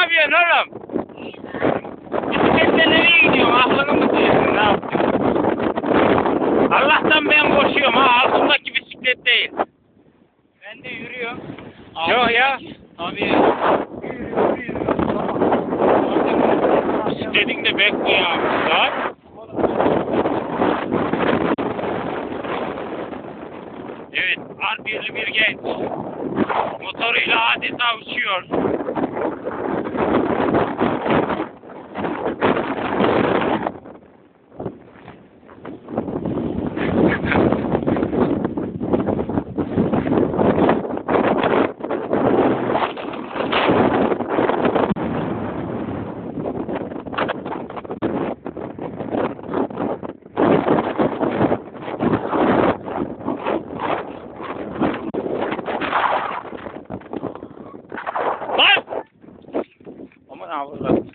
yapıyorsun oğlum? Bisikletle nereye gidiyorsun? Aklını mı diyorsun? Ne yapıyorsun? Allah'tan ben koşuyorum ha. Altındaki bisiklet değil. Ben de yürüyorum. Yok ya. Tabii. Bisikletin de bekliyor abi. Lan. Evet, Arbirli bir genç. Motoruyla adeta uçuyor. Lan! Aman Allah'ım.